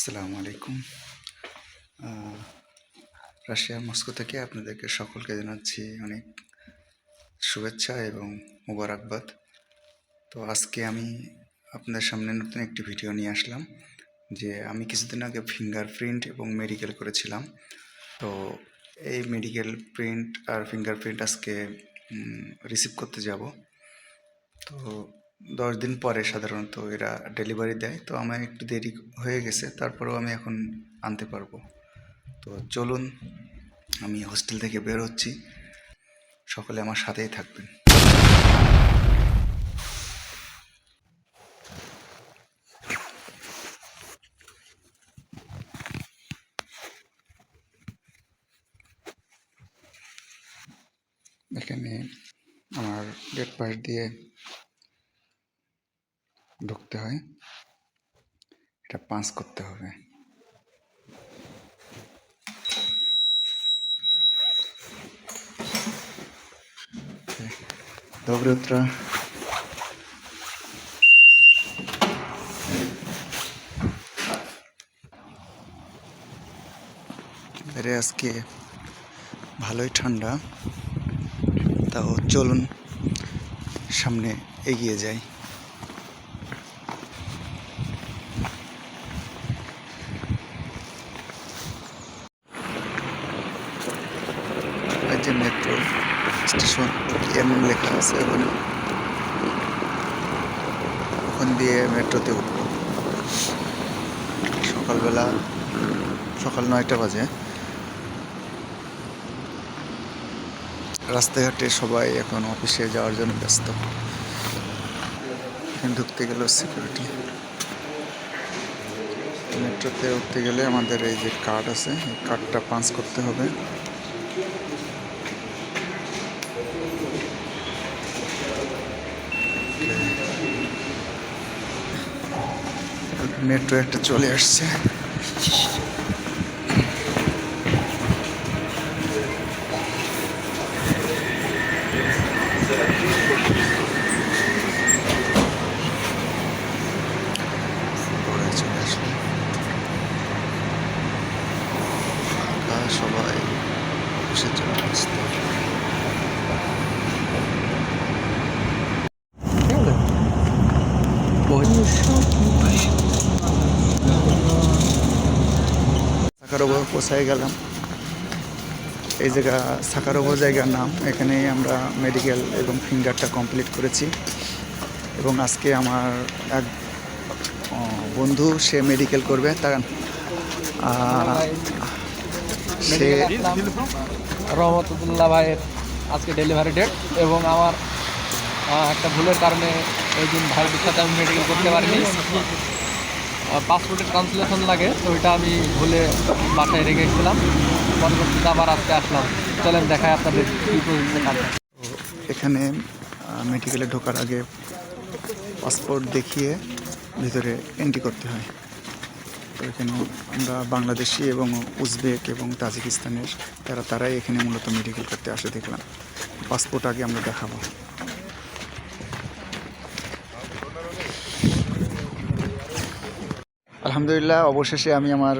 আসসালামু আলাইকুম। আহ, রাশিয়ার মস্কো থেকে আপনাদেরকে সকলকে জানাচ্ছি অনেক শুভেচ্ছা এবং মুবারকবাদ। তো আজকে আমি আপনাদের সামনে নতুন একটি ভিডিও নিয়ে আসলাম যে আমি কিছুদিন আগে ফিঙ্গারপ্রিন্ট এবং মেডিকেল করেছিলাম। তো এই মেডিকেল প্রিন্ট আর ফিঙ্গারপ্রিন্ট আজকে রিসিভ করতে যাব। তো দশ দিন পরে সাধারণত এরা ডেলিভারি দেয়। তো আমার একটু দেরি হয়ে গেছে, তারপরেও আমি এখন আনতে পারব। তো চলুন, আমি হোস্টেল থেকে বের হচ্ছি। সকলে আমার সাথেই থাকবেন। এখানে আমার গেট পাশ দিয়ে ঢুকতে হয় এটা পাঁচ করতে হবে Доброе утро. বাইরে আজকে ভালোই ঠান্ডা তাও চলুন সামনে এগিয়ে যাই আছে ওখানে ওখান দিয়ে মেট্রোতে উঠবো। সকালবেলা, সকাল নয়টা বাজে। রাস্তাঘাটে সবাই এখন অফিসে যাওয়ার জন্য ব্যস্ত। ঢুকতে গেল সিকিউরিটি মেট্রোতে উঠতে গেলে আমাদের এই যে কার্ড আছে, এই কার্ডটা পাঞ্চ করতে হবে। মেট্রো একটা চলে আসছে পরে চলে আসলো ফাঁকা সবাই বসে চলে আসতো পোষায় গেলাম। এই জায়গা সাকারোবো জায়গার নাম। এখানে আমরা মেডিকেল এবং ফিঙ্গারটা কমপ্লিট করেছি। এবং আজকে আমার এক বন্ধু, সে মেডিকেল করবে। তার সে রহমতুল্লাহ ভাইয়ের আজকে ডেলিভারি ডেট এবং আমার একটা ভুলের কারণে ওই দিন ভাইয়ের সাথে আমি মেডিকেল করতে পারিনি। পাসপোর্টের ট্রান্সলেশন লাগে, তো ওইটা আমি ভুলে বাসায় রেখে গেছিলাম। পরবর্তীতে আবার আজকে আসলাম। চলেন দেখায় আপনাদের কী এখানে মেডিকেলে ঢোকার আগে পাসপোর্ট দেখিয়ে ভিতরে এন্ট্রি করতে হয়। তো এখানে আমরা বাংলাদেশি এবং উজবেক এবং তাজিকিস্তানের তারা তারাই এখানে মূলত মেডিকেল করতে আসে, দেখলাম। পাসপোর্ট আগে আমরা দেখাবো। আলহামদুলিল্লাহ, অবশেষে আমি আমার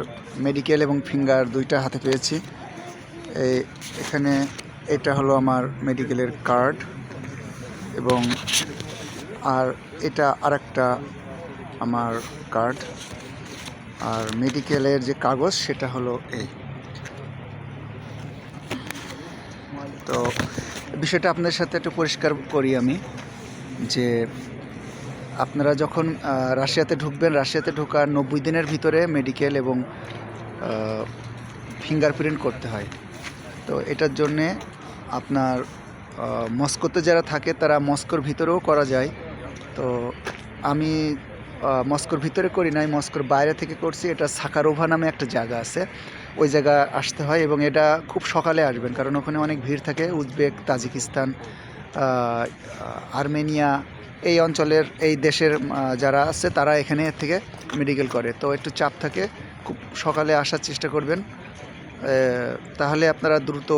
মেডিকেল এবং ফিঙ্গার দুইটা হাতে পেয়েছি। এই এখানে এটা হলো আমার মেডিকেলের কার্ড এবং আর এটা আরেকটা আমার কার্ড আর মেডিকেলের যে কাগজ, সেটা হলো এই। তো বিষয়টা আপনাদের সাথে একটু পরিষ্কার করি আমি যে আপনারা যখন রাশিয়াতে ঢুকবেন, রাশিয়াতে ঢোকার নব্বই দিনের ভিতরে মেডিকেল এবং ফিঙ্গারপ্রিন্ট করতে হয়। তো এটার জন্যে আপনার মস্কোতে যারা থাকে তারা মস্কোর ভিতরেও করা যায়। তো আমি মস্কোর ভিতরে করি নাই, মস্কোর বাইরে থেকে করছি। এটা সাকারোভা নামে একটা জায়গা আছে। ওই জায়গা আসতে হয় এবং এটা খুব সকালে আসবেন, কারণ ওখানে অনেক ভিড় থাকে। উজবেক, তাজিকিস্তান আর্মেনিয়া এই অঞ্চলের, এই দেশের যারা আছে, তারা এখানে থেকে মেডিকেল করে। তো একটু চাপ থাকে, খুব সকালে আসার চেষ্টা করবেন। তাহলে আপনারা দ্রুত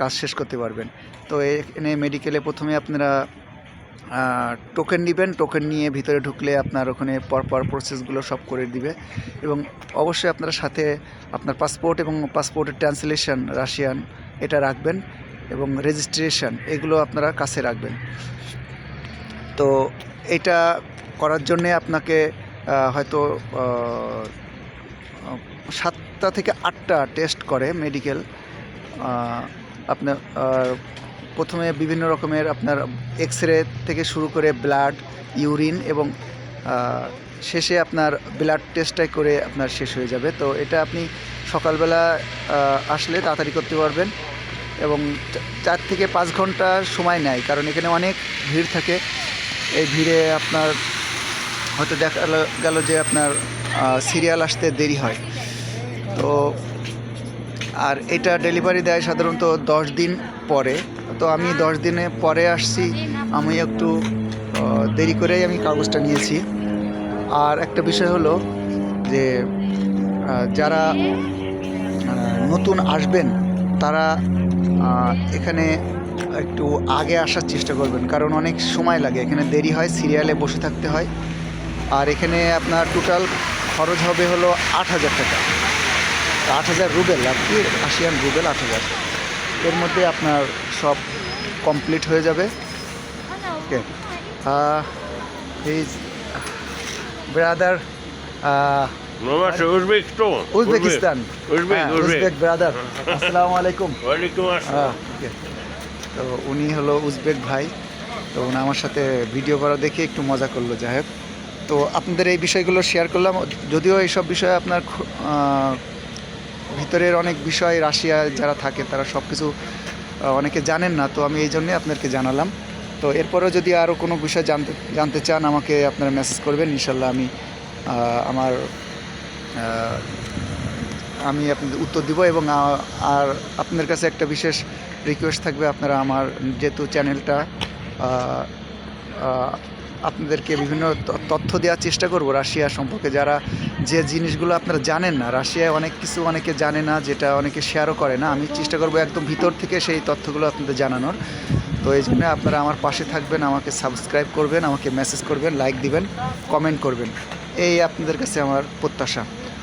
কাজ শেষ করতে পারবেন। তো এখানে মেডিকেলে প্রথমে আপনারা টোকেন নেবেন। টোকেন নিয়ে ভিতরে ঢুকলে আপনার ওখানে পরপর প্রসেসগুলো সব করে দিবে। এবং অবশ্যই আপনার সাথে আপনার পাসপোর্ট এবং পাসপোর্টের ট্রান্সলেশন রাশিয়ান এটা রাখবেন এবং রেজিস্ট্রেশন এগুলো আপনারা কাছে রাখবেন। তো এটা করার জন্যে আপনাকে হয়তো সাতটা থেকে আটটা টেস্ট করে মেডিকেল আপনার প্রথমে বিভিন্ন রকমের আপনার এক্স রে থেকে শুরু করে ব্লাড ইউরিন এবং শেষে আপনার ব্লাড টেস্টটাই করে আপনার শেষ হয়ে যাবে। তো এটা আপনি সকালবেলা আসলে তাড়াতাড়ি করতে পারবেন এবং চার থেকে পাঁচ ঘণ্টা সময় নেয়, কারণ এখানে অনেক ভিড় থাকে। এই ভিড়ে আপনার হয়তো দেখা গেল- যে আপনার সিরিয়াল আসতে দেরি হয়। তো, আর এটা ডেলিভারি দেয় সাধারণত দশ দিন পরে। তো আমি দশ দিনে পরে আসছি, আমি একটু দেরি করেই আমি কাগজটা নিয়েছি। আর একটা বিষয় হলো যে যারা নতুন আসবেন, তারা এখানে একটু আগে আসার চেষ্টা করবেন কারণ অনেক সময় লাগে। এখানে দেরি হয় সিরিয়ালে বসে থাকতে হয়। আর এখানে আপনার টোটাল খরচ হবে হলো আট হাজার টাকা। আট হাজার রুবেল আর কি রাশিয়ান রুবেল আট হাজার। এর মধ্যে আপনার সব কমপ্লিট হয়ে যাবে। Okay is brother. Uzbekistan. Uzbek, হ্যাঁ, উজবেক। ব্রাদার আসসালামু আলাইকুম। ওয়ালাইকুম হ্যাঁ, আসসালাম ওকে। তো উনি হলো উজবেক ভাই। তো উনি আমার সাথে ভিডিও করা দেখে একটু মজা করল, যাই তো আপনাদের এই বিষয়গুলো শেয়ার করলাম। যদিও এইসব বিষয়ে আপনার ভিতরের অনেক বিষয়, রাশিয়া যারা থাকে, তারা সব কিছু অনেকে জানেন না, তো আমি এই জন্যে আপনাদেরকে জানালাম। তো এরপরেও যদি আরও কোনো বিষয় জানতে জানতে চান, আমাকে আপনারা মেসেজ করবেন। ইনশাল্লাহ আমি আমার আমি আপনাদের উত্তর দিব এবং আর আপনাদের কাছে একটা বিশেষ রিকোয়েস্ট থাকবে, আপনারা আমার যেহেতু চ্যানেলটা আপনাদেরকে বিভিন্ন তথ্য দেওয়ার চেষ্টা করব রাশিয়া সম্পর্কে। যারা যে জিনিসগুলো আপনারা জানেন না, রাশিয়ায় অনেক কিছু অনেকে জানে না, যেটা অনেকে শেয়ারও করে না। আমি চেষ্টা করব একদম ভিতর থেকে সেই তথ্যগুলো আপনাদের জানানোর। তো এই জন্য আপনারা আমার পাশে থাকবেন, আমাকে সাবস্ক্রাইব করবেন, আমাকে মেসেজ করবেন লাইক দিবেন কমেন্ট করবেন। এই আপনাদের কাছে আমার প্রত্যাশা।